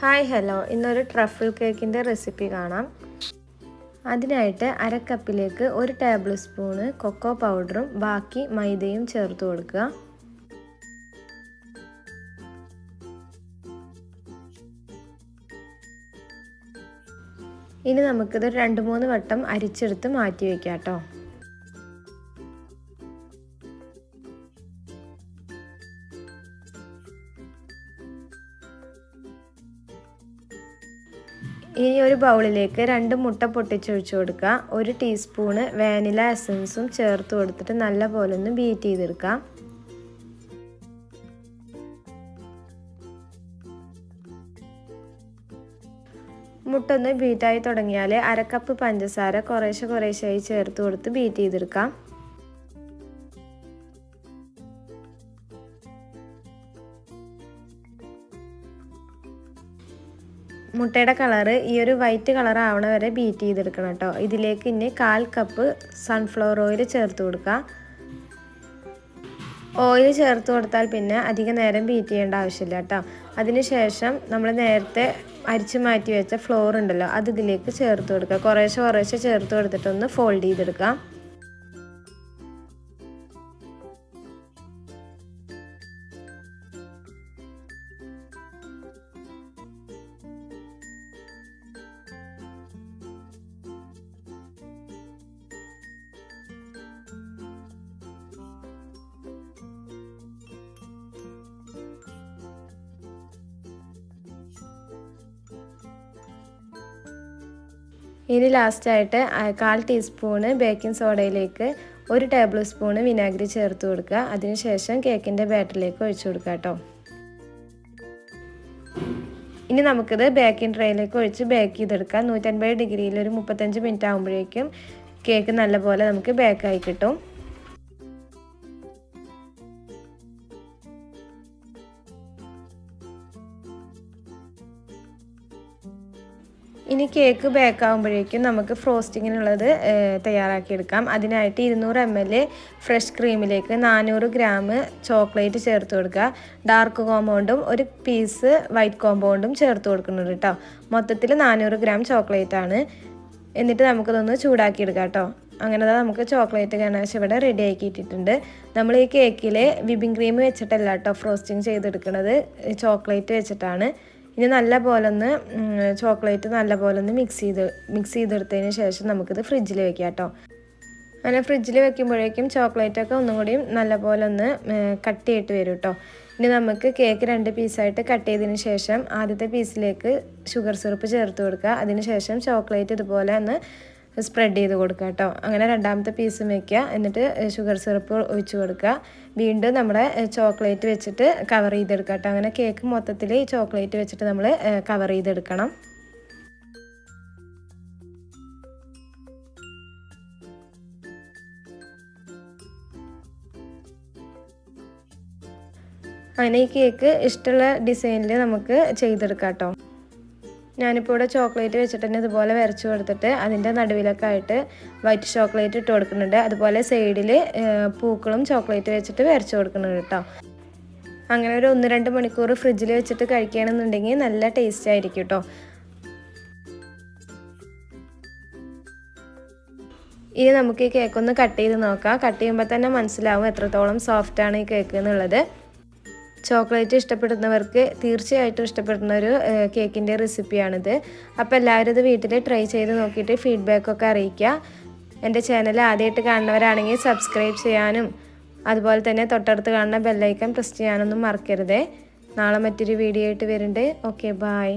Hi hello ഇന്നൊരു truffle കേക്കിന്റെ recipe കാണാം. അതിനായിട്ട് അര കപ്പിലേക്ക് ഒരു ടേബിൾ സ്പൂണ് കൊക്കോ പൗഡറും ബാക്കി മൈദയും ചേർത്ത് കൊടുക്കുക. ഇനി നമുക്കിത് രണ്ട് മൂന്ന് വട്ടം അരിച്ചെടുത്ത് മാറ്റി വയ്ക്കാം കേട്ടോ ഇനി ഒരു ബൗളിലേക്ക് രണ്ട് മുട്ട പൊട്ടിച്ചൊഴിച്ചു കൊടുക്കുക. ഒരു ടീസ്പൂണ് വാനില എസൻസും ചേർത്ത് കൊടുത്തിട്ട് നല്ല പോലെ ഒന്ന് ബീറ്റ് ചെയ്തെടുക്കാം. മുട്ട ഒന്ന് ബീറ്റായി തുടങ്ങിയാൽ അരക്കപ്പ് പഞ്ചസാര കുറേശ്ശെ കുറേശ്ശായി ചേർത്ത് കൊടുത്ത് ബീറ്റ് ചെയ്തെടുക്കാം. മുട്ടയുടെ കളറ് ഈ ഒരു വൈറ്റ് കളർ ആവണ വരെ ബീറ്റ് ചെയ്തെടുക്കണം കേട്ടോ. ഇതിലേക്ക് ഇനി കാൽ കപ്പ് സൺഫ്ലവർ ഓയിൽ ചേർത്ത് കൊടുക്കുക. ഓയിൽ ചേർത്ത് കൊടുത്താൽ പിന്നെ അധിക നേരം ബീറ്റ് ചെയ്യേണ്ട ആവശ്യമില്ല കേട്ടോ. അതിനുശേഷം നമ്മൾ നേരത്തെ അരിച്ച് മാറ്റി വെച്ച ഫ്ലോർ ഉണ്ടല്ലോ അത് ഇതിലേക്ക് ചേർത്ത് കൊടുക്കുക. കുറേശ്ശെ കുറേശ്ശെ ചേർത്ത് കൊടുത്തിട്ടൊന്ന് ഫോൾഡ് ചെയ്തെടുക്കാം. ഇനി ലാസ്റ്റായിട്ട് കാൽ ടീസ്പൂണ് ബേക്കിംഗ് സോഡയിലേക്ക് ഒരു ടേബിൾ സ്പൂണ് വിനാഗിരി ചേർത്ത് കൊടുക്കുക. അതിനുശേഷം കേക്കിന്റെ ബാറ്ററിലേക്ക് ഒഴിച്ചു കൊടുക്കുക കേട്ടോ. ഇനി നമുക്കിത് ബേക്കിംഗ് ട്രേയിലേക്ക് ഒഴിച്ച് ബേക്ക് ചെയ്തെടുക്കാം. നൂറ്റൻപത് ഡിഗ്രിയിൽ ഒരു മുപ്പത്തഞ്ച് മിനിറ്റ് ആകുമ്പോഴേക്കും കേക്ക് നല്ലപോലെ നമുക്ക് ബേക്കായി കിട്ടും. ഇനി കേക്ക് ബേക്ക് ആകുമ്പോഴേക്കും നമുക്ക് ഫ്രോസ്റ്റിങ്ങിനുള്ളത് തയ്യാറാക്കിയെടുക്കാം. അതിനായിട്ട് ഇരുന്നൂറ് എം എൽ ഫ്രഷ് ക്രീമിലേക്ക് നാനൂറ് ഗ്രാം ചോക്ലേറ്റ് ചേർത്ത് കൊടുക്കുക. ഡാർക്ക് കോമ്പൗണ്ടും ഒരു പീസ് വൈറ്റ് കോമ്പൗണ്ടും ചേർത്ത് കൊടുക്കുന്നുണ്ട് കേട്ടോ മൊത്തത്തിൽ നാനൂറ് ഗ്രാം ചോക്ലേറ്റ് ആണ്. എന്നിട്ട് നമുക്കതൊന്ന് ചൂടാക്കിയെടുക്കാം കേട്ടോ അങ്ങനെ നമുക്ക് ചോക്ലേറ്റ് ഗണേശ് ഇവിടെ റെഡി ആക്കിയിട്ടിട്ടുണ്ട്. നമ്മൾ ഈ കേക്കിൽ വിപ്പിംഗ് ക്രീം വെച്ചിട്ടല്ല കേട്ടോ ഫ്രോസ്റ്റിംഗ് ചെയ്തെടുക്കുന്നത് ചോക്ലേറ്റ് വെച്ചിട്ടാണ്. ഇനി നല്ല പോലെ ഒന്ന് ചോക്ലേറ്റ് നല്ല പോലെ ഒന്ന് മിക്സ് ചെയ്ത് മിക്സ് ചെയ്തെടുത്തതിന് ശേഷം നമുക്കിത് ഫ്രിഡ്ജിൽ വെക്കാം കേട്ടോ. അങ്ങനെ ഫ്രിഡ്ജിൽ വെക്കുമ്പോഴേക്കും ചോക്ലേറ്റൊക്കെ ഒന്നും കൂടിയും നല്ല പോലെ ഒന്ന് കട്ട് ചെയ്തിട്ട് വരും കേട്ടോ. ഇനി നമുക്ക് കേക്ക് രണ്ട് പീസായിട്ട് കട്ട് ചെയ്തതിന് ശേഷം ആദ്യത്തെ പീസിലേക്ക് ഷുഗർ സിറപ്പ് ചേർത്ത് കൊടുക്കുക. അതിന് ശേഷം ചോക്ലേറ്റ് ഇതുപോലെ ഒന്ന് സ്പ്രെഡ് ചെയ്ത് കൊടുക്കുക കേട്ടോ. അങ്ങനെ രണ്ടാമത്തെ പീസും വെക്കുക. എന്നിട്ട് ഷുഗർ സിറപ്പ് ഒഴിച്ചു കൊടുക്കുക. വീണ്ടും നമ്മുടെ ചോക്ലേറ്റ് വെച്ചിട്ട് കവർ ചെയ്തെടുക്കുക കേട്ടോ. അങ്ങനെ കേക്ക് മൊത്തത്തിൽ ഈ ചോക്ലേറ്റ് വെച്ചിട്ട് നമ്മൾ കവർ ചെയ്തെടുക്കണം. അങ്ങനെ ഈ കേക്ക് ഇഷ്ടമുള്ള ഡിസൈനിൽ നമുക്ക് ചെയ്തെടുക്കാം കേട്ടോ. ഞാനിപ്പോൾ ഇവിടെ ചോക്ലേറ്റ് വെച്ചിട്ട് തന്നെ ഇതുപോലെ വരച്ചു കൊടുത്തിട്ട് അതിന്റെ നടുവിലൊക്കെ ആയിട്ട് വൈറ്റ് ചോക്ലേറ്റ് ഇട്ട് കൊടുക്കുന്നുണ്ട്. അതുപോലെ സൈഡിൽ പൂക്കളും ചോക്ലേറ്റ് വെച്ചിട്ട് വരച്ചു കൊടുക്കുന്നുണ്ട് കേട്ടോ. അങ്ങനെ ഒരു ഒന്ന് രണ്ട് മണിക്കൂർ ഫ്രിഡ്ജിൽ വെച്ചിട്ട് കഴിക്കുകയാണെന്നുണ്ടെങ്കിൽ നല്ല ടേസ്റ്റ് ആയിരിക്കും കേട്ടോ. ഇനി നമുക്ക് ഈ കേക്ക് ഒന്ന് കട്ട് ചെയ്ത് നോക്കാം. കട്ട് ചെയ്യുമ്പോൾ തന്നെ മനസ്സിലാവും എത്രത്തോളം സോഫ്റ്റാണ് ഈ കേക്ക് എന്നുള്ളത്. ചോക്ലേറ്റ് ഇഷ്ടപ്പെടുന്നവർക്ക് തീർച്ചയായിട്ടും ഇഷ്ടപ്പെടുന്ന ഒരു കേക്കിന്റെ റെസിപ്പിയാണിത്. അപ്പോൾ എല്ലാവരും ഇത് വീട്ടിൽ ട്രൈ ചെയ്ത് നോക്കിയിട്ട് ഫീഡ്ബാക്കൊക്കെ അറിയിക്കുക. എന്റെ ചാനൽ ആദ്യമായിട്ട് കാണുന്നവരാണെങ്കിൽ സബ്സ്ക്രൈബ് ചെയ്യാനും അതുപോലെ തന്നെ തൊട്ടടുത്ത് കാണുന്ന ബെല്ലൈക്കൺ പ്രസ് ചെയ്യാനൊന്നും മറക്കരുതേ. നാളെ മറ്റൊരു വീഡിയോ ആയിട്ട് വരുന്നുണ്ട്. Okay bye